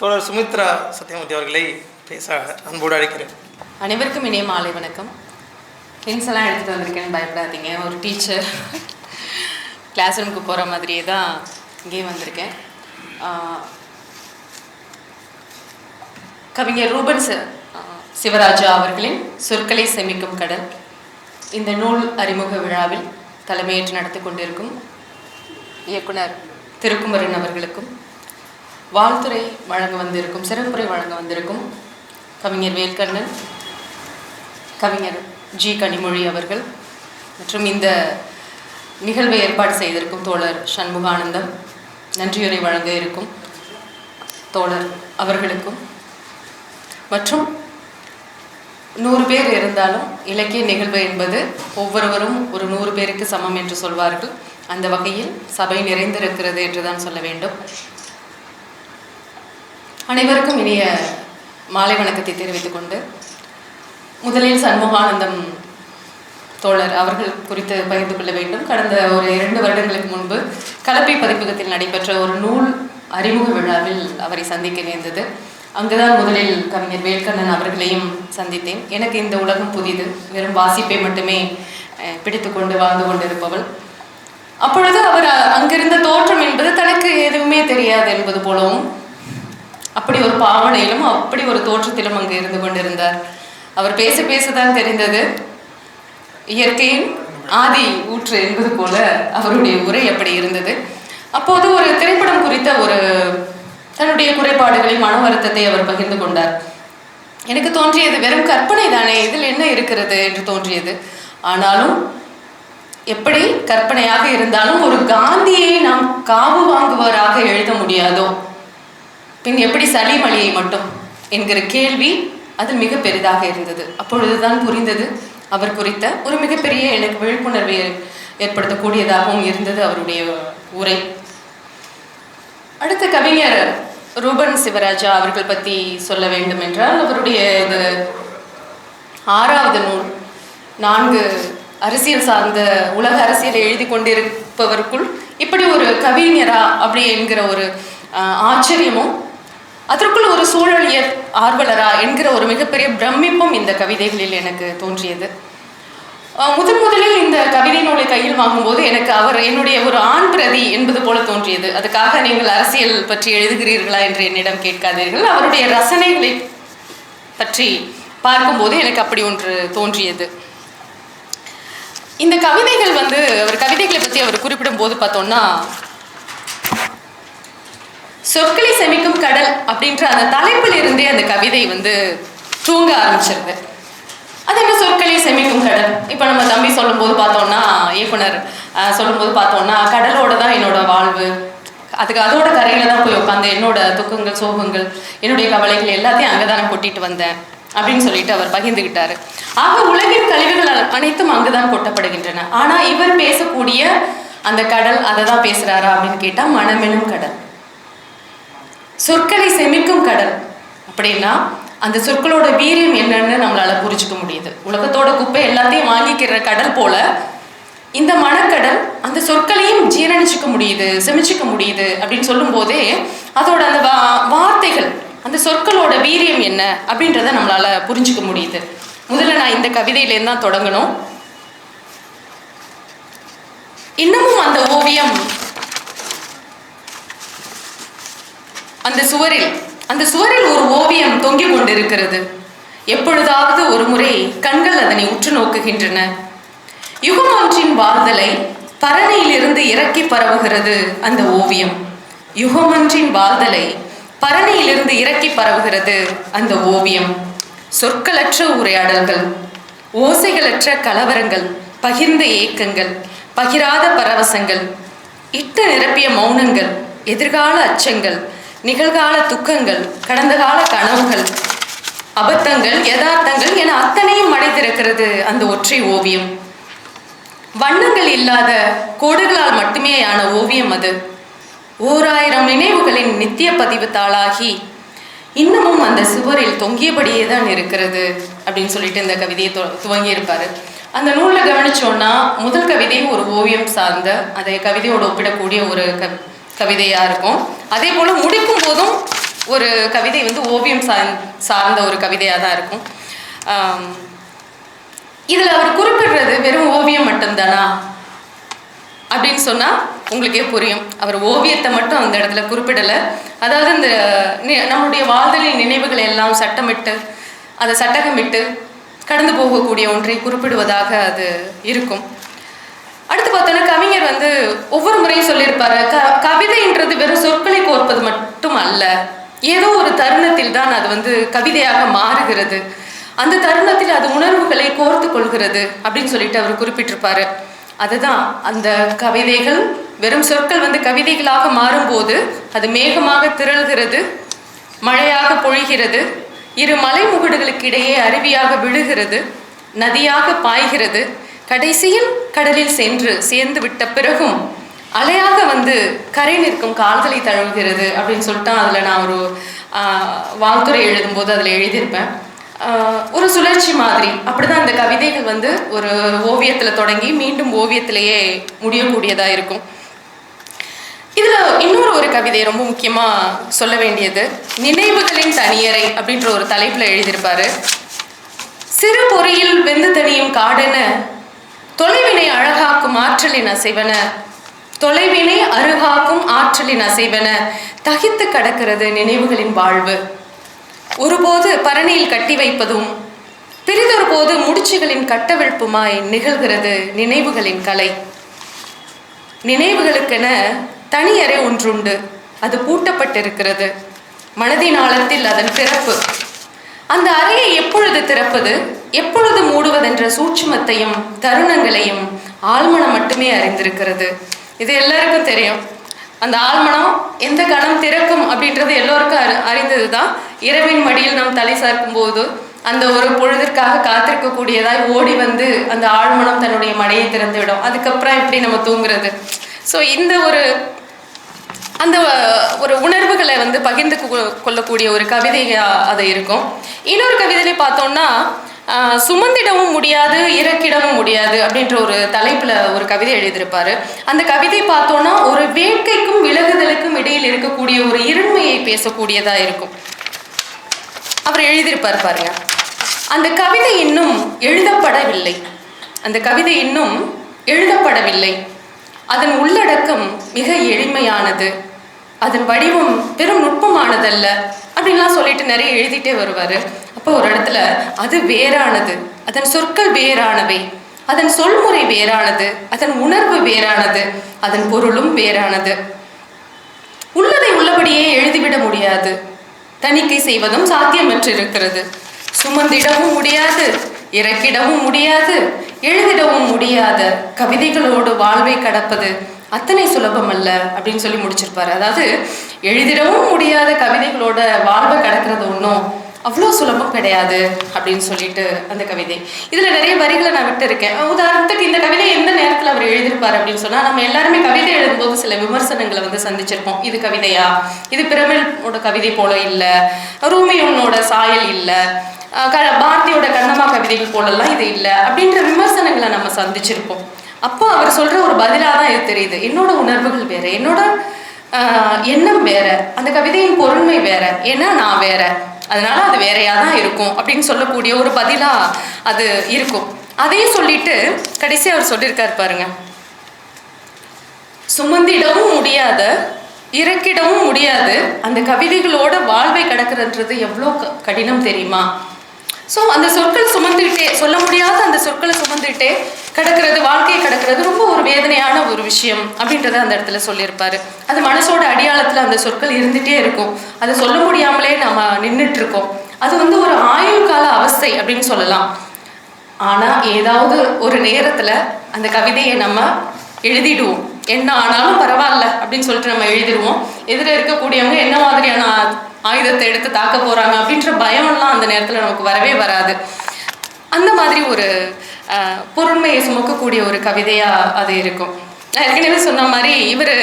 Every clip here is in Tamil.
தோழர் சுமித்ரா சத்யமூர்த்தி அவர்களை பேச அன்போடு அழைக்கிறேன். அனைவருக்கும் இனிய மாலை வணக்கம். ஹின்ஸ் எல்லாம் எடுத்துகிட்டு வந்திருக்கேன்னு பயப்படாதீங்க. ஒரு டீச்சர் கிளாஸ் ரூமுக்கு போகிற மாதிரியே தான் இங்கேயும் வந்திருக்கேன். கவிஞர் ரூபன் சிவராஜா அவர்களின் சொற்களை செமிக்கும் கடல். இந்த நூல் அறிமுக விழாவில் தலைமையேற்று நடத்தி கொண்டிருக்கும் இயக்குனர் திருக்குமரன் அவர்களுக்கும் வாழ்த்துறை வழங்க வந்திருக்கும் சிறப்புரை வழங்க வந்திருக்கும் கவிஞர் வேல்கண்ணன் கவிஞர் ஜி கனிமொழி அவர்கள் மற்றும் இந்த நிகழ்வை ஏற்பாடு செய்திருக்கும் தோழர் சண்முகானந்தம். நன்றியுரை வழங்க இருக்கும் தோழர் அவர்களுக்கும். மற்றும் நூறு பேர் இருந்தாலும் இலக்கிய நிகழ்வு என்பது ஒவ்வொருவரும் ஒரு நூறு பேருக்கு சமம் என்று சொல்வார்கள். அந்த வகையில் சபை நிறைந்திருக்கிறது என்று தான் சொல்ல வேண்டும். அனைவருக்கும் இனிய மாலை வணக்கத்தை தெரிவித்துக் கொண்டு முதலில் சண்முகானந்தம் தோழர் அவர்கள் குறித்து பகிர்ந்து கொள்ள வேண்டும். கடந்த ஒரு இரண்டு வருடங்களுக்கு முன்பு கலப்பை பதிப்பகத்தில் நடைபெற்ற ஒரு நூல் அறிமுக விழாவில் அவரை சந்திக்க நேர்ந்தது. அங்குதான் முதலில் கவிஞர் வேல்கண்ணன் அவர்களையும் சந்தித்தேன். எனக்கு இந்த உலகம் புதிது. வெறும் வாசிப்பை மட்டுமே பிடித்து பிடித்துக்கொண்டு வாழ்ந்து கொண்டிருப்பவள். அப்பொழுது அவர் அங்கிருந்த தோற்றம் என்பது தனக்கு எதுவுமே தெரியாது என்பது போலவும் அப்படி ஒரு பாவனையிலும் அப்படி ஒரு தோற்றத்திலும் அங்கு இருந்து கொண்டிருந்தார். அவர் பேச பேசதான் தெரிந்தது. இயற்கையின் ஆதி ஊற்று என்பது போல அவருடைய உரை அப்படி இருந்தது. அப்போது ஒரு திரைப்படம் குறித்த ஒரு தன்னுடைய குறைபாடுகளை மன வருத்தத்தை அவர் பகிர்ந்து கொண்டார். எனக்கு தோன்றியது வெறும் கற்பனை தானே இதில் என்ன இருக்கிறது என்று தோன்றியது. ஆனாலும் எப்படி கற்பனையாக இருந்தாலும் ஒரு காந்தியை நாம் காவு வாங்குவராக எழுத முடியாதோ? பின் எப்படி சலீம் அலியை மட்டும்? என்கிற கேள்வி அது மிக பெரிதாக இருந்தது. அப்பொழுதுதான் புரிந்தது அவர் குறித்த ஒரு மிகப்பெரிய எனக்கு விழிப்புணர்வை ஏற்படுத்தக்கூடியதாகவும் இருந்தது அவருடைய உரை. அடுத்த கவிஞர் ரூபன் சிவராஜா அவர்கள் பற்றி சொல்ல வேண்டும் என்றால் அவருடைய இந்த ஆறாவது நூல் நான்கு அரசியல் சார்ந்த உலக அரசியலை எழுதி கொண்டிருப்பவருக்குள் இப்படி ஒரு கவிஞரா அப்படி என்கிற ஒரு ஆச்சரியமும் அதற்குள் ஒரு சூழலியல் ஆர்வலரா என்கிற ஒரு மிகப்பெரிய பிரமிப்பும் இந்த கவிதைகளில் எனக்கு தோன்றியது. முதன் முதலில் இந்த கவிதை நூலை கையில் வாங்கும்போது எனக்கு அவர் என்னுடைய ஒரு ஆண் பிரதி என்பது போல தோன்றியது. அதுக்காக நீங்கள் அரசியல் பற்றி எழுதுகிறீர்களா என்று என்னிடம் கேட்காதீர்கள். அவருடைய ரசனைகளை பற்றி பார்க்கும்போது எனக்கு அப்படி ஒன்று தோன்றியது. இந்த கவிதைகள் வந்து அவர் கவிதைகளை பற்றி அவர் குறிப்பிடும் போது பார்த்தோம்னா சொற்களை செமிக்கும் கடல் அப்படின்ற அந்த தலைப்பில் இருந்தே அந்த கவிதை வந்து தூங்க ஆரம்பிச்சிருது. அது என்ன சொற்களை செமிக்கும் கடல்? இப்போ நம்ம தம்பி சொல்லும்போது பார்த்தோம்னா இயக்குனர் சொல்லும்போது பார்த்தோம்னா கடலோட தான் என்னோட வாழ்வு. அதுக்கு அதோட கரையில தான் போய் உட்காந்து என்னோட துக்கங்கள் சோகங்கள் என்னுடைய கவலைகள் எல்லாத்தையும் அங்கே தான் கொட்டிட்டு வந்தேன் அப்படின்னு சொல்லிட்டு அவர் பகிர்ந்துகிட்டாரு. ஆக உலகின் கழிவுகள் அனைத்தும் அங்குதான் கொட்டப்படுகின்றன. ஆனால் இவர் பேசக்கூடிய அந்த கடல் அதை தான் பேசுகிறாரா அப்படின்னு கேட்டால் மனமெனும் கடல். சொற்களை செமிக்கும் கடல். அப்படின்னா அந்த சொற்களோட வீரியம் என்னன்னு நம்மளால புரிஞ்சுக்க முடியுது. உலகத்தோட குப்பை எல்லாத்தையும் வாங்கிக்கிற கடல் போல இந்த மனக்கடல் அந்த சொற்களையும் ஜீரணிச்சுக்க முடியுது செமிச்சுக்க முடியுது அப்படின்னு சொல்லும்போதே அதோட அந்த வா- வார்த்தைகள் அந்த சொற்களோட வீரியம் என்ன அப்படின்றத நம்மளால புரிஞ்சுக்க முடியுது. முதல்ல நான் இந்த கவிதையிலேருந்து தான் தொடங்கணும். இன்னமும் அந்த ஓவியம் அந்த சுவரில் அந்த சுவரில் ஒரு ஓவியம் தொங்கிக் கொண்டிருக்கிறது. எப்பொழுதாவது ஒரு முறை கண்கள் அதனை உற்று நோக்குகின்றன. யுகம் ஒன்றின் வாழ்தலை பரணியிலிருந்து இறக்கி பரவுகிறது அந்த ஓவியம். யுகமொன்றின் வாழ்தலை பரணியிலிருந்து இறக்கி பரவுகிறது அந்த ஓவியம். சொற்களற்ற உரையாடல்கள் ஓசைகளற்ற கலவரங்கள் பகிர்ந்த ஏக்கங்கள் பகிராத பரவசங்கள் இட்டு நிரப்பிய மௌனங்கள் எதிர்கால அச்சங்கள் நிகழ்கால துக்கங்கள் கடந்த கால கனவுகள் அபத்தங்கள் யதார்த்தங்கள் என அத்தனையும் அடைந்திருக்கிறது அந்த ஒற்றை ஓவியம். வண்ணங்கள் இல்லாத கோடுகளால் மட்டுமே ஆன ஓவியம் அது. ஓராயிரம் நினைவுகளின் நித்திய பதிவு தாளாகி இன்னமும் அந்த சுவரில் தொங்கியபடியே தான் இருக்கிறது அப்படின்னு சொல்லிட்டு இந்த கவிதையை துவங்கியிருப்பார். அந்த நூலில் கவனிச்சோன்னா முதல் கவிதை ஒரு ஓவியம் சார்ந்த அதை கவிதையோடு ஒப்பிடக்கூடிய ஒரு க கவிதையாக இருக்கும். அதே போல் முடிக்கும் போதும் ஒரு கவிதை வந்து ஓவியம் சார் சார்ந்த ஒரு கவிதையாக தான் இருக்கும். இதில் அவர் குறிப்பிடுறது வெறும் ஓவியம் மட்டும்தானா? அப்படின்னு சொன்னால் உங்களுக்கே புரியும். அவர் ஓவியத்தை மட்டும் அந்த இடத்துல குறிப்பிடலை. அதாவது இந்த நி- நம்முடைய வாழ்தலின் நினைவுகளை எல்லாம் சட்டமிட்டு அதை சட்டகமிட்டு கடந்து போகக்கூடிய ஒன்றை குறிப்பிடுவதாக அது இருக்கும். அடுத்து பார்த்தோன்னா கவிஞர் வந்து ஒவ்வொரு முறையும் சொல்லியிருப்பாரு. க கவிதைன்றது வெறும் சொற்களை கோர்ப்பது மட்டும் அல்ல. ஏதோ ஒரு தருணத்தில் தான் அது வந்து கவிதையாக மாறுகிறது. அந்த தருணத்தில் அது உணர்வுகளை கோர்த்து கொள்கிறது அப்படின்னு சொல்லிட்டு அவர் குறிப்பிட்டிருப்பாரு. அதுதான் அந்த கவிதைகள் வெறும் சொற்கள் வந்து கவிதைகளாக மாறும்போது அது மேகமாக திரள்கிறது மழையாக பொழிகிறது இரு மலைமுகடுகளுக்கு இடையே அருவியாக விழுகிறது நதியாக பாய்கிறது கடைசியில் கடலில் சென்று சேர்ந்து விட்ட பிறகும் அலையாக வந்து கரை நிற்கும் கால்களை தழுவுகிறது அப்படின்னு சொல்லிட்டு அதில் நான் ஒரு வாழ்த்துறை எழுதும்போது அதில் எழுதியிருப்பேன். ஒரு சுழற்சி மாதிரி. அப்படிதான் அந்த கவிதைகள் வந்து ஒரு ஓவியத்தில் தொடங்கி மீண்டும் ஓவியத்திலேயே முடியக்கூடியதாக இருக்கும். இதில் இன்னொரு ஒரு கவிதை ரொம்ப முக்கியமாக சொல்ல வேண்டியது நினைவுகளின் தனியறை அப்படின்ற ஒரு தலைப்பில் எழுதியிருப்பாரு. சிறு பொறியில் வெந்து தனியும் காடென தொலைவினை அழகாக்கும் ஆற்றலின் அசைவன. தொலைவினை அருகாக்கும் ஆற்றலின் அசைவன. தகித்து கடக்கிறது நினைவுகளின் வாழ்வு. ஒருபோது பரணியில் கட்டி வைப்பதும் பிரிதொரு போது முடிச்சுகளின் கட்டவிழ்ப்புமாய் நிகழ்கிறது நினைவுகளின் கலை. நினைவுகளுக்கென தனி அறை ஒன்றுண்டு. அது பூட்டப்பட்டிருக்கிறது. மனதின் ஆழத்தில் அதன் பிறப்பு. அந்த அறையை எப்பொழுது திறப்பது? எப்பொழுது மூடுவதென்ற சூட்சுமத்தையும் தருணங்களையும் ஆழ்மனம் மட்டுமே அறிந்திருக்கிறது. இது எல்லாருக்கும் தெரியும். அந்த ஆழ்மனம் எந்த கணம் திறக்கும் அப்படின்றது எல்லோருக்கும் அறி அறிந்தது தான் இரவின் மடியில் நாம் தலை சார்க்கும் போது அந்த ஒரு பொழுதிற்காக காத்திருக்கக்கூடியதாய் ஓடி வந்து அந்த ஆழ்மனம் தன்னுடைய மடையை திறந்துவிடும். அதுக்கப்புறம் எப்படி நம்ம தூங்குறது? ஸோ இந்த ஒரு அந்த ஒரு உணர்வுகளை வந்து பகிர்ந்து கொ- கொள்ளக்கூடிய ஒரு கவிதையா அது இருக்கும். இன்னொரு கவிதையை பார்த்தோம்னா சுமந்திடவும் முடியாது இறக்கிடவும் முடியாது அப்படின்ற ஒரு தலைப்புல ஒரு கவிதை எழுதியிருப்பாரு. அந்த கவிதை பார்த்தோம்னா ஒரு வேட்கைக்கும் விலகுதலுக்கும் இடையில் இருக்கக்கூடிய ஒரு இருண்மையை பேசக்கூடியதா இருக்கும். அவர் எழுதியிருப்பார் பாருங்க. அந்த கவிதை இன்னும் எழுதப்படவில்லை. அந்த கவிதை இன்னும் எழுதப்படவில்லை. அதன் உள்ளடக்கம் மிக எளிமையானது. அதன் வடிவம் வெறும் நுட்பமானதல்ல அப்படின்லாம் சொல்லிட்டு நிறைய எழுதிட்டே வருவார். அப்போ ஒரு இடத்துல அது வேறானது. அதன் சொற்கள் வேறானவை. அதன் சொல்முறை வேறானது. அதன் உணர்வு வேறானது. அதன் பொருளும் வேறானது. உள்ளதை உள்ளபடியே எழுதிவிட முடியாது. தணிக்கை செய்வதும் சாத்தியமற்று இருக்கிறது சுமந்திடவும் முடியாது. இறக்கிடவும் முடியாது. எழுதிடவும் முடியாத கவிதைகளோடு வாழ்வை கடப்பது அத்தனை சுலபம் அல்ல அப்படின்னு சொல்லி முடிச்சிருப்பாரு. அதாவது எழுதிடவும் முடியாத கவிதைகளோட வாழ்வை கடக்கிறது ஒன்றும் அவ்வளோ சுலபம் கிடையாது அப்படின்னு சொல்லிட்டு அந்த கவிதை. இதில் நிறைய வரிகளை நான் விட்டுருக்கேன். உதாரணத்துக்கு இந்த கவிதை எந்த நேரத்தில் அவர் எழுதியிருப்பார் அப்படின்னு சொன்னால் நம்ம எல்லாருமே கவிதை எழுதும்போது சில விமர்சனங்களை வந்து சந்திச்சிருப்போம். இது கவிதையா? இது பிரமிழோட கவிதை போல இல்லை. ரூமியோனோட சாயல் இல்லை. க பாரதியோட கண்ணம்மா கவிதைகள் போலலாம் இது இல்லை. அப்படின்ற விமர்சனங்களை நம்ம சந்திச்சிருப்போம். அப்போ அவர் சொல்ற ஒரு பதிலாக தான் இது தெரியுது. என்னோட உணர்வுகள் வேற என்னோட ஆஹ், எண்ணம் வேற அந்த கவிதையின் பொருண்மை வேற ஏன்னா நான் வேற அதனால அது வேறையா தான் இருக்கும் அப்படின்னு சொல்லக்கூடிய ஒரு பதிலா அது இருக்கும். அதையும் சொல்லிட்டு கடைசி அவர் சொல்லியிருக்காரு பாருங்க. சுமந்திடவும் முடியாத இறக்கிடவும் முடியாது அந்த கவிதைகளோட வாழ்வை கடக்கிறதுன்றது எவ்வளோ க- கடினம் தெரியுமா? ஸோ அந்த சொற்கள் சுமந்துக்கிட்டே சொல்ல முடியாத அந்த சொற்களை சுமந்துக்கிட்டே கடக்கிறது வாழ்க்கையை கடக்கிறது ரொம்ப ஒரு வேதனையான ஒரு விஷயம் அப்படின்றத அந்த இடத்துல சொல்லியிருப்பாரு. அது மனசோட அடியாளத்தில் அந்த சொற்கள் இருந்துகிட்டே இருக்கும். அதை சொல்ல முடியாமலே நம்ம நின்றுட்டு இருக்கோம் அது வந்து ஒரு ஆயுள் கால அவஸ்தை அப்படின்னு சொல்லலாம். ஆனால் ஏதாவது ஒரு நேரத்தில் அந்த கவிதையை நம்ம எழுதிடுவோம். என்ன ஆனாலும் பரவாயில்ல அப்படின்னு சொல்லிட்டு நம்ம எழுதிடுவோம். எதிர இருக்கக்கூடியவங்க என்ன மாதிரியான ஆயுதத்தை எடுத்து தாக்க போறாங்க அப்படின்ற பயம்லாம் அந்த நேரத்துல நமக்கு வரவே வராது. அந்த மாதிரி ஒரு அஹ், பொருண்மையை சுமக்கக்கூடிய ஒரு கவிதையா அது இருக்கும். நான் ஏற்கனவே சொன்ன மாதிரி இவர்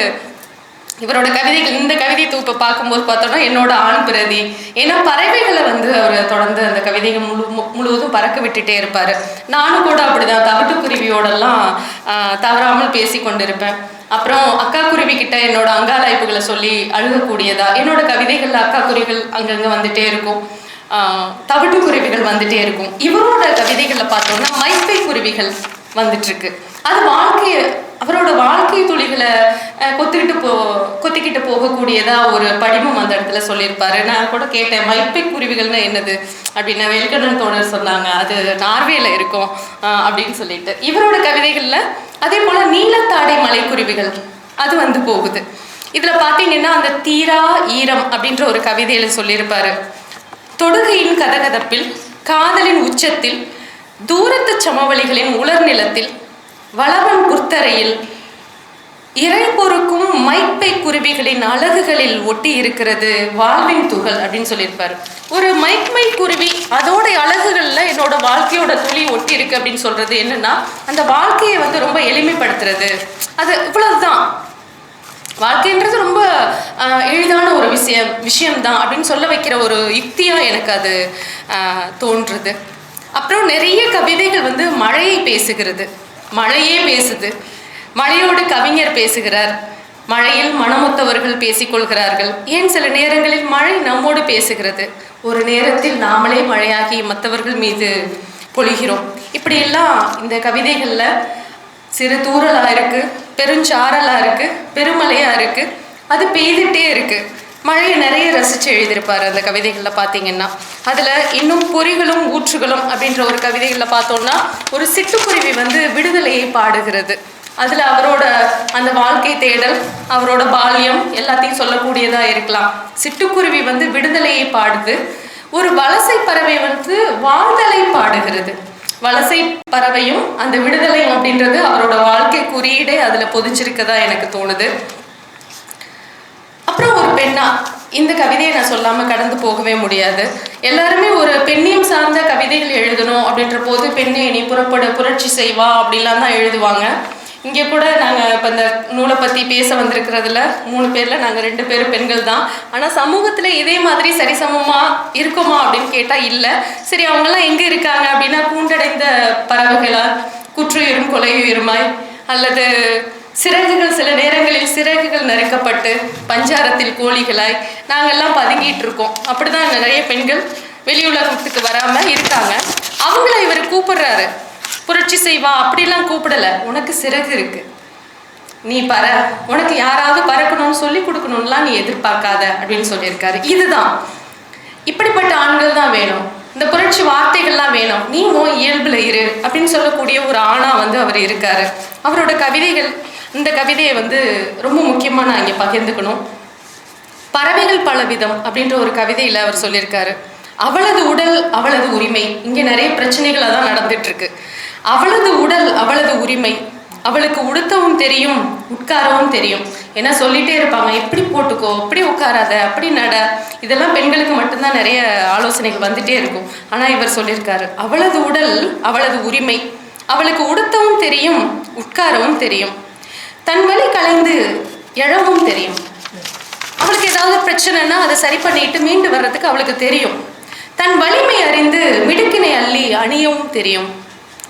இவரோட கவிதைகள் இந்த கவிதை தொகுப்பை பார்க்கும்போது பார்த்தோம்னா என்னோட ஆண் பிரதி. ஏன்னா பறவைகளை வந்து அவர் தொடர்ந்து அந்த கவிதைகள் முழு மு- முழுவதும் பறக்க விட்டுட்டே இருப்பார். நானும் கூட அப்படிதான் தவிட்டுக்குருவியோடெல்லாம் தவறாமல் பேசி கொண்டிருப்பேன். அப்புறம் அக்கா குருவி கிட்ட என்னோட அங்காலாய்ப்புகளை சொல்லி அழுகக்கூடியதா என்னோட கவிதைகளில் அக்கா குருவிகள் அங்கங்கே வந்துட்டே இருக்கும். தவிட்டு குருவிகள் வந்துட்டே இருக்கும். இவரோட கவிதைகளில் பார்த்தோம்னா மைப்பை குருவிகள் வந்துட்டு இருக்கு அது வாழ்க்கையை அவரோட வாழ்க்கை துளிகளை கொத்திக்கிட்டு போ கொத்திக்கிட்டு போகக்கூடியதா ஒரு படிமம் அந்த இடத்துல சொல்லியிருப்பாரு. நான் கூட கேட்டேன் மைப்பை குருவிகள்னா என்னது? அப்படின்னு வெல்கடன் தோழர் சொன்னாங்க. அது நார்வேல இருக்கும் அப்படின்னு சொல்லிட்டு. இவரோட கவிதைகளில் அதே போல நீலத்தாடை மலைக்குருவிகள் அது வந்து போகுது. இதில் பார்த்தீங்கன்னா அந்த தீரா ஈரம் அப்படின்ற ஒரு கவிதையில் சொல்லியிருப்பாரு. தொடுகையின் கதகதப்பில் காதலின் உச்சத்தில் தூரத்து சமவெளிகளின் உலர் நிலத்தில் வளவன் புர்த்தரையில் இறை பொறுக்கும் மைப்பை குருவிகளின் அழகுகளில் ஒட்டி இருக்கிறது வாழ்வின் துகள் அப்படின்னு சொல்லியிருப்பார். ஒரு மைக்மை குருவி அதோட அழகுகளில் என்னோட வாழ்க்கையோட துளி ஒட்டி இருக்கு அப்படின்னு சொல்றது என்னன்னா அந்த வாழ்க்கையை வந்து ரொம்ப எளிமைப்படுத்துறது. அது இவ்வளவுதான். வாழ்க்கைன்றது ரொம்ப எளிதான ஒரு விஷயம் விஷயம்தான் அப்படின்னு சொல்ல வைக்கிற ஒரு யுக்தியா எனக்கு அது தோன்றுறது தோன்றுது. அப்புறம் நிறைய கவிதைகள் வந்து மழையை பேசுகிறது. மழையே பேசுது. மழையோடு கவிஞர் பேசுகிறார். மழையில் மனமொத்தவர்கள் பேசிக்கொள்கிறார்கள். ஏன் சில நேரங்களில் மழை நம்மோடு பேசுகிறது? ஒரு நேரத்தில் நாமளே மழையாகி மற்றவர்கள் மீது பொழிகிறோம். இப்படியெல்லாம் இந்த கவிதைகளில் சிறு தூரலாக இருக்கு பெருஞ்சாரலாக இருக்கு பெருமலையாக இருக்கு அது பெய்துட்டே இருக்குது மழையை நிறைய ரசிச்சு எழுதியிருப்பாரு அந்த கவிதைகள்ல பாத்தீங்கன்னா. அதுல இன்னும் பொறிகளும் ஊற்றுகளும் அப்படின்ற ஒரு கவிதைகள்ல பார்த்தோம்னா ஒரு சிட்டுக்குருவி வந்து விடுதலையை பாடுகிறது. அதுல அவரோட அந்த வாழ்க்கை தேடல் அவரோட பால்யம் எல்லாத்தையும் சொல்லக்கூடியதா இருக்கலாம். சிட்டுக்குருவி வந்து விடுதலையை பாடுது. ஒரு வலசை பறவை வந்து வாழ்தலை பாடுகிறது. வலசை பறவையும் அந்த விடுதலையும் அப்படின்றது அவரோட வாழ்க்கை குறியீடே அதுல பொதிச்சிருக்கதா எனக்கு தோணுது. அப்புறம் ஒரு பெண்ணா. இந்த கவிதையை நான் சொல்லாம கடந்து போகவே முடியாது. எல்லாருமே ஒரு பெண்ணியம் சார்ந்த கவிதைகள் எழுதணும் அப்படின்ற போது பெண்ணே நீ புறப்பட புரட்சி செய்வா அப்படிலாம் தான் எழுதுவாங்க. இங்கே கூட நாங்கள் இப்போ இந்த நூலை பற்றி பேச வந்திருக்கிறதுல மூணு பேரில் நாங்கள் ரெண்டு பேரும் பெண்கள் தான். ஆனால் சமூகத்தில் இதே மாதிரி சரிசமமாக இருக்குமா அப்படின்னு கேட்டால் இல்லை. சரி அவங்கெல்லாம் எங்கே இருக்காங்க அப்படின்னா கூண்டடைந்த பறவைகளால் குற்றுயிரும் கொலையுயிருமாய் அல்லது சிறகுகள் சில நேரங்களில் சிறகுகள் நறுக்கப்பட்டு பஞ்சாரத்தில் கோழிகளாய் நாங்கெல்லாம் பதுங்கிட்டு இருக்கோம் அப்படிதான் நிறைய பெண்கள் வெளியுலகத்துக்கு வராம இருக்காங்க. அவங்கள இவர் கூப்பிடுறாரு. புரட்சி செய்வா அப்படிலாம் கூப்பிடல. உனக்கு சிறகு இருக்கு. நீ பற உனக்கு யாராவது பறக்கணும்னு சொல்லி கொடுக்கணும்லாம் நீ எதிர்பார்க்காத அப்படின்னு சொல்லியிருக்காரு. இதுதான். இப்படிப்பட்ட ஆண்கள் தான் வேணும். இந்த புரட்சி வார்த்தைகள்லாம் வேணும். நீ உன் இயல்புல இரு அப்படின்னு சொல்லக்கூடிய ஒரு ஆணா வந்து அவர் இருக்காரு. அவரோட கவிதைகள் இந்த கவிதையை வந்து ரொம்ப முக்கியமாக நான் இங்கே பகிர்ந்துக்கணும். பறவைகள் பலவிதம் அப்படின்ற ஒரு கவிதையில் அவர் சொல்லியிருக்காரு. அவளது உடல் அவளது உரிமை. இங்கே நிறைய பிரச்சனைகள் தான் நடந்துட்டுருக்கு. அவளது உடல் அவளது உரிமை. அவளுக்கு உடுத்தவும் தெரியும் உட்காரவும் தெரியும். ஏன்னா சொல்லிட்டே இருப்பாங்க இப்படி போட்டுக்கோ இப்படி உட்காராத அப்படி நட. இதெல்லாம் பெண்களுக்கு மட்டும்தான் நிறைய ஆலோசனைகள் வந்துட்டே இருக்கும். ஆனால் இவர் சொல்லியிருக்காரு அவளது உடல் அவளது உரிமை. அவளுக்கு உடுத்தவும் தெரியும் உட்காரவும் தெரியும். தன் வழி கலைந்து எழவும் தெரியும். அவளுக்கு ஏதாவது பிரச்சனைனா அதை சரி பண்ணிட்டு மீண்டு வர்றதுக்கு அவளுக்கு தெரியும். தன் வலிமை அறிந்து மிடுக்கினை அள்ளி அணியவும் தெரியும்.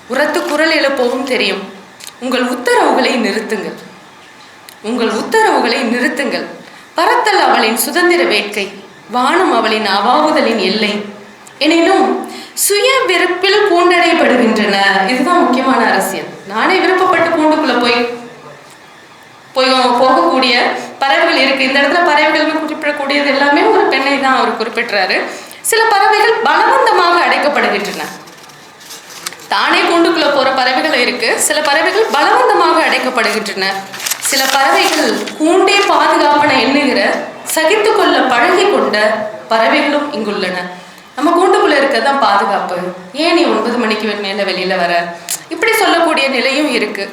உரத்து குரல் எழுப்பவும் தெரியும். உங்கள் உத்தரவுகளை நிறுத்துங்கள். உங்கள் உத்தரவுகளை நிறுத்துங்கள். பறத்தல் அவளின் சுதந்திர வேட்கை. வானம் அவளின் அவாவுதலின் எல்லை. எனினும் சுய விருப்பில் பூண்டடைபடுகின்றன இதுதான் முக்கியமான அரசியல். நானே விருப்பப்பட்டு கூண்டுக்குள்ள போய் போய் போகக்கூடிய பறவைகள் இருக்கு. இந்த இடத்துல பறவைகள் குறிப்பிடக்கூடியது எல்லாமே ஒரு பெண்ணை தான் அவர் குறிப்பிட்டுறாரு சில பறவைகள் பலவந்தமாக அடைக்கப்படுகின்றன. தானே கூண்டுக்குள்ள போற பறவைகள் இருக்கு. சில பறவைகள் பலவந்தமாக அடைக்கப்படுகின்றன. சில பறவைகள் கூண்டே பாதுகாப்பன எண்ணுகிற சகித்து கொள்ள பழகி கொண்ட பறவைகளும் இங்குள்ளன. நம்ம கூண்டுக்குள்ள இருக்கிறது தான் பாதுகாப்பு. ஏன் நீ ஒன்பது மணிக்கு மேல வெளியில வர? இப்படி சொல்லக்கூடிய நிலையும் இருக்கு.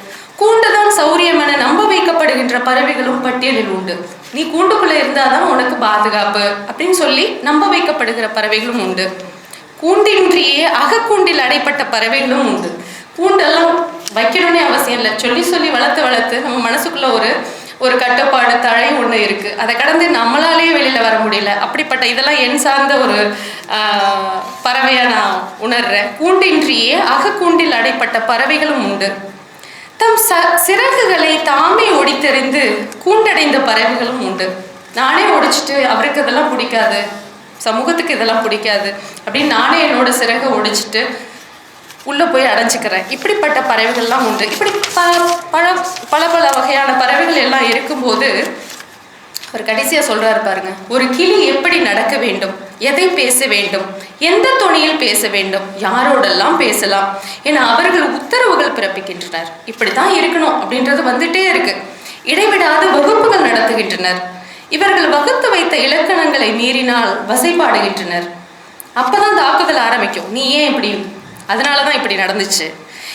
கூண்டுதான் சௌரியம் என நம்ப வைக்கப்படுகின்ற பறவைகளும் பட்டியலில் உண்டு. நீ கூண்டுக்குள்ளே இருந்தாதான் உனக்கு பாதுகாப்பு அப்படின்னு சொல்லி நம்ப வைக்கப்படுகிற பறவைகளும் உண்டு. கூண்டின்றியே அகக்கூண்டில் அடைப்பட்ட பறவைகளும் உண்டு. கூண்டெல்லாம் வைக்கணும்னே அவசியம் இல்லை. சொல்லி சொல்லி வளர்த்து வளர்த்து நம்ம மனசுக்குள்ள ஒரு ஒரு கட்டுப்பாடு தழை ஒன்று இருக்கு. அதை கடந்து நம்மளாலேயே வெளியில வர முடியல. அப்படிப்பட்ட இதெல்லாம் என் சார்ந்த ஒரு பறவையாக பறவையா நான் உணர்றேன். கூண்டின்றியே அகக்கூண்டில் அடைப்பட்ட பறவைகளும் உண்டு. தம் ச சிறகுகளை தாமே ஒடித்தெறிந்து கூண்டடைந்த பறவைகளும் உண்டு. நானே ஒடிச்சிட்டு அவருக்கு இதெல்லாம் பிடிக்காது. சமூகத்துக்கு இதெல்லாம் பிடிக்காது. அப்படின்னு நானே என்னோட சிறகை ஒடிச்சிட்டு உள்ளே போய் அடைஞ்சிக்கிறேன். இப்படிப்பட்ட பறவைகள்லாம் உண்டு. இப்படி ப பல பல பல வகையான பறவைகள் எல்லாம் இருக்கும்போது அவர் கடைசியாக சொல்கிறாரு பாருங்க ஒரு கிளி எப்படி நடக்க வேண்டும்? எதை பேச வேண்டும்? எந்த துணியில் பேச வேண்டும்? யாரோடெல்லாம் பேசலாம்? என அவர்கள் உத்தரவுகள் பிறப்பிக்கின்றனர். இப்படித்தான் இருக்கணும் அப்படின்றது வந்துட்டே இருக்கு. இடைவிடாது வகுப்புகள் நடத்துகின்றனர். இவர்கள் வகுத்து வைத்த இலக்கணங்களை மீறினால் வசைபாடுகின்றனர். அப்பதான் தாக்குதல் ஆரம்பிக்கும். நீ ஏன் இப்படி? அதனாலதான் இப்படி நடந்துச்சு.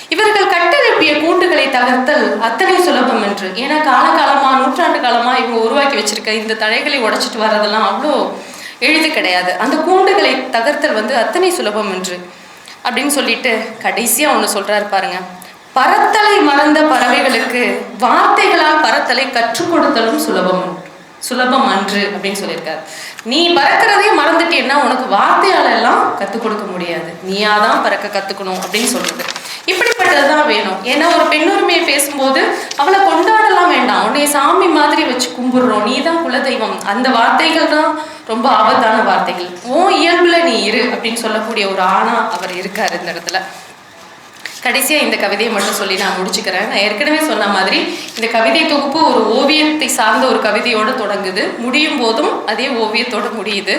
இவர்கள் கட்டெழுப்பிய கூண்டுகளை தகர்த்தல் அத்தனை சுலபம் என்று. ஏன்னா காலகாலமா நூற்றாண்டு காலமா இவங்க உருவாக்கி வச்சிருக்க இந்த தடைகளை உடைச்சிட்டு வர்றதெல்லாம் அவ்வளோ எளிது கிடையாது. அந்த கூண்டுகளை தகர்த்தல் வந்து அத்தனை சுலபம் என்று. அப்படின்னு சொல்லிட்டு கடைசியாக ஒன்று சொல்கிறாரு பாருங்க. பறத்தலை மறந்த பறவைகளுக்கு வார்த்தைகளால் பறத்தலை கற்றுக் கொடுத்தலும் சுலபம். சுலபம் அன்று அப்படின்னு சொல்லியிருக்காரு. நீ பறக்கிறதே மறந்துட்டேன்னா உனக்கு வார்த்தையால எல்லாம் கற்றுக் கொடுக்க முடியாது. நீயா தான் பறக்க கற்றுக்கணும் அப்படின்னு கொண்டாடுறது தான் வேணும். ஏன்னா ஒரு பெண்ணுரிமையை பேசும்போது அவளை கொண்டாடலாம் வேண்டாம். உன்னை சாமி மாதிரி வச்சு கும்பிடுறோம். நீ தான் குலதெய்வம். அந்த வார்த்தைகள் தான் ரொம்ப ஆபத்தான வார்த்தைகள். உன் இயல்புல நீ இரு அப்படின்னு சொல்லக்கூடிய ஒரு ஆணா அவர் இருக்காரு இந்த இடத்துல. கடைசியாக இந்த கவிதையை மட்டும் சொல்லி நான் முடிச்சுக்கிறேன். நான் ஏற்கனவே சொன்ன மாதிரி இந்த கவிதை தொகுப்பு ஒரு ஓவியத்தை சார்ந்த ஒரு கவிதையோடு தொடங்குது. முடியும் போதும் அதே ஓவியத்தோடு முடியுது.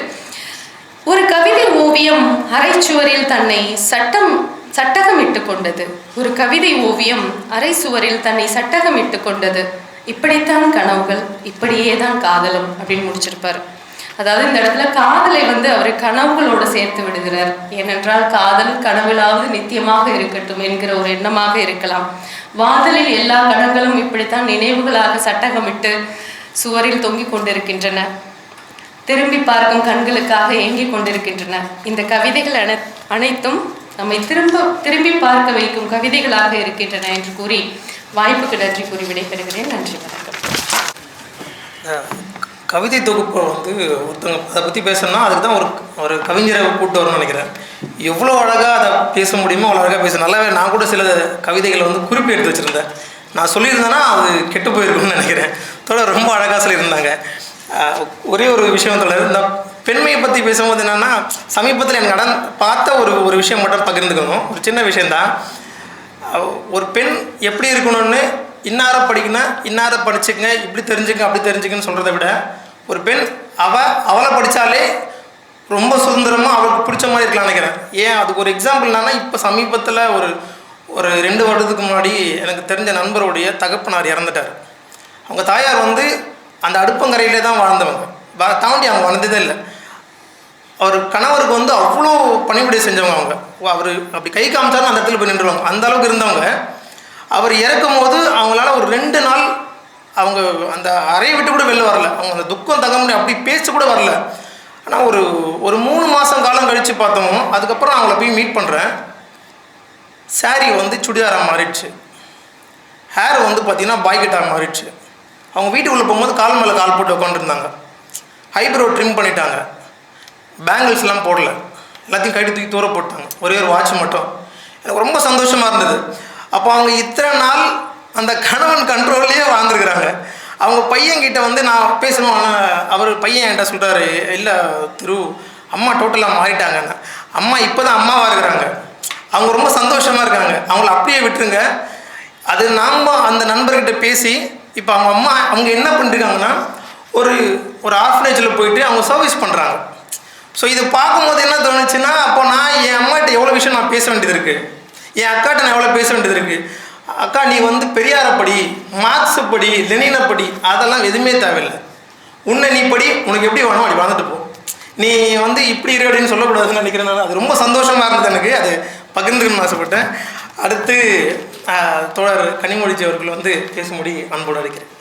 ஒரு கவிதை ஓவியம் அரைச்சுவரில் தன்னை சட்டம் சட்டகமிட்டு கொண்டது ஒரு கவிதை ஓவியம் அரை சுவரில் தன்னை சட்டகமிட்டு கொண்டது இப்படித்தான் கனவுகள் இப்படியே தான் காதலும் அப்படின்னு முடிச்சிருப்பார். அதாவது இந்த இடத்துல காதலை வந்து அவர் கனவுகளோடு சேர்த்து விடுகிறார். ஏனென்றால் காதல் கனவிலாவது நித்தியமாக இருக்கட்டும் என்கிற ஒரு எண்ணமாக இருக்கலாம். வாதலில் எல்லா கனவுகளும் இப்படித்தான் நினைவுகளாக சட்டகமிட்டு சுவரில் தொங்கிக் கொண்டிருக்கின்றன. திரும்பி பார்க்கும் கண்களுக்காக ஏங்கிக் கொண்டிருக்கின்றன. இந்த கவிதைகள் அனை அனைத்தும் நம்மை திரும்ப திரும்பி பார்க்க வைக்கும் கவிதைகளாக இருக்கின்றன என்று கூறி வாய்ப்புக்கு நன்றி கூறி விடைபெறுகிறேன். நன்றி வணக்கம். கவிதை தொகுப்பை வந்து ஒருத்தவங்க அதை பற்றி பேசணும்னா அதுக்கு தான் ஒரு ஒரு கவிஞரை கூப்பிட்டு வரணும்னு நினைக்கிறேன். எவ்வளோ அழகாக அதை பேச முடியுமோ அவ்வளோ அழகாக பேச நல்லாவே நான் கூட சில கவிதைகளை வந்து குறிப்பு எடுத்து வச்சுருந்தேன். நான் சொல்லியிருந்தேன்னா அது கெட்டு போயிருக்கும்னு நினைக்கிறேன். தோழர் ரொம்ப அழகாக சொல்லியிருந்தாங்க. ஒரே ஒரு விஷயம் தோழர் இந்த பெண்மையை பற்றி பேசும்போது என்னென்னா சமீபத்தில் எனக்கு நடன் பார்த்த ஒரு ஒரு விஷயம் மட்டும் பகிர்ந்துக்கணும். ஒரு சின்ன விஷயந்தான் ஒரு பெண் எப்படி இருக்கணும்னு இன்னார படிக்கணும் இன்னார படிச்சுக்கங்க இப்படி தெரிஞ்சுங்க அப்படி தெரிஞ்சுக்கன்னு சொல்கிறத விட ஒரு பெண் அவள் அவளை படித்தாலே ரொம்ப சுதந்திரமாக அவளுக்கு பிடிச்ச மாதிரி இருக்கலாம் நினைக்கிறேன். ஏன்? அதுக்கு ஒரு எக்ஸாம்பிள் என்னன்னா இப்போ சமீபத்தில் ஒரு ஒரு ரெண்டு வருடத்துக்கு முன்னாடி எனக்கு தெரிஞ்ச நண்பருடைய தகப்பனார் இறந்துட்டார். அவங்க தாயார் வந்து அந்த அடுப்பங்கரையிலே தான் வாழ்ந்தவங்க. வா தாண்டி அவங்க வளர்ந்ததே இல்லை. அவர் கணவருக்கு வந்து அவ்வளோ பணிவிடை செஞ்சவங்க அவங்க. அவர் அப்படி கை காமிச்சாலும் அந்த இடத்துல போய் நின்றுவாங்க அந்த அளவுக்கு இருந்தவங்க. அவர் இறக்கும் போது அவங்களால ஒரு ரெண்டு நாள் அவங்க அந்த அறையை விட்டு கூட வெளில வரல. அவங்க அந்த துக்கம் தங்க முடியும் அப்படி பேச கூட வரல. ஆனால் ஒரு ஒரு மூணு மாதம் காலம் கழித்து பார்த்தோம். அதுக்கப்புறம் அவங்கள போய் மீட் பண்ணுறேன் saree வந்து சுடிதாராக மாறிடுச்சு. ஹேர் வந்து பார்த்திங்கன்னா பாய்கெட்டாக மாறிடுச்சு. அவங்க வீட்டுக்குள்ளே போகும்போது கால் மேலே கால் போட்டு உட்காந்துருந்தாங்க ஹைப்ரோ ட்ரிம் பண்ணிட்டாங்க. பேங்கிள்ஸ்லாம் போடல. எல்லாத்தையும் கட்டி தூக்கி தூர போட்டாங்க. ஒரே ஒரு வாட்ச் மட்டும். எனக்கு ரொம்ப சந்தோஷமாக இருந்தது. அப்போ அவங்க இத்தனை நாள் அந்த கணவன் கண்ட்ரோல்லையே வாழ்ந்துருக்குறாங்க. அவங்க பையன்கிட்ட வந்து நான் பேசணும். ஆனால் அவர் பையன் என்கிட்ட சொல்கிறாரு இல்லை திரு அம்மா டோட்டலாக மாறிட்டாங்கன்னு. அம்மா இப்போ தான் அம்மாவாக இருக்கிறாங்க. அவங்க ரொம்ப சந்தோஷமாக இருக்காங்க. அவங்கள அப்படியே விட்டுருங்க. அது நாம் அந்த நண்பர்கிட்ட பேசி இப்போ அவங்க அம்மா அவங்க என்ன பண்ணிருக்காங்கன்னா ஒரு ஒரு ஆர்ஃபனேஜில் போயிட்டு அவங்க சர்வீஸ் பண்ணுறாங்க ஸோ இது பார்க்கும்போது என்ன தோணுச்சுன்னா அப்போ நான் என் அம்மாட்ட எவ்வளோ விஷயம் நான் பேச வேண்டியது இருக்குது என் அக்காட்ட நான் எவ்வளோ பேச வேண்டியது இருக்குது அக்கா நீ வந்து பெரியாரை படி மார்க்ஸை படி லெனினை அதெல்லாம் எதுவுமே தேவையில்லை. உன்னை நீ படி உனக்கு எப்படி வேணும் அப்படி வளர்ந்துட்டு போ. நீ வந்து இப்படி இரு அப்படின்னு சொல்லக்கூடாதுன்னு நினைக்கிறேன் அது ரொம்ப சந்தோஷமாக இருந்தது எனக்கு. அது பகிர்ந்துக்கணும்னு ஆசைப்பட்டேன். அடுத்து தோழர் கனிமொழிஜி அவர்கள் வந்து பேசும்படி அன்போடு அடிக்கிறேன்